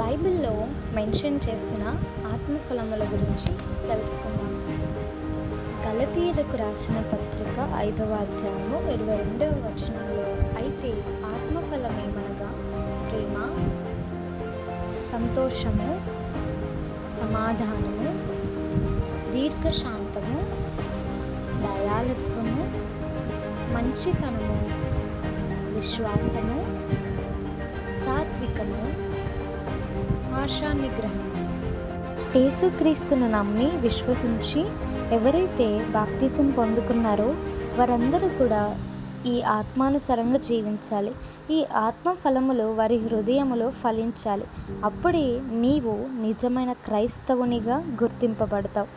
బైబిల్లో మెన్షన్ చేసిన ఆత్మఫలముల గురించి తెలుసుకుందాం. గలతీయులకు రాసిన పత్రిక ఐదవ అధ్యాయము ఇరవై రెండవ వచనంలో అయితే ఆత్మఫలం ఏమనగా ప్రేమ సంతోషము సమాధానము దీర్ఘశాంతము దయాలత్వము మంచితనము విశ్వాసము ఆశా నిగ్రహం యేసుక్రీస్తును నమ్మి విశ్వసించి ఎవరైతే బాప్తిజం పొందుకున్నారో వారందరూ కూడా ఈ ఆత్మానుసరంగా జీవించాలి. ఈ ఆత్మ ఫలములు వారి హృదయములో ఫలించాలి. అప్పుడే నీవు నిజమైన క్రైస్తవునిగా గుర్తింపబడతావు.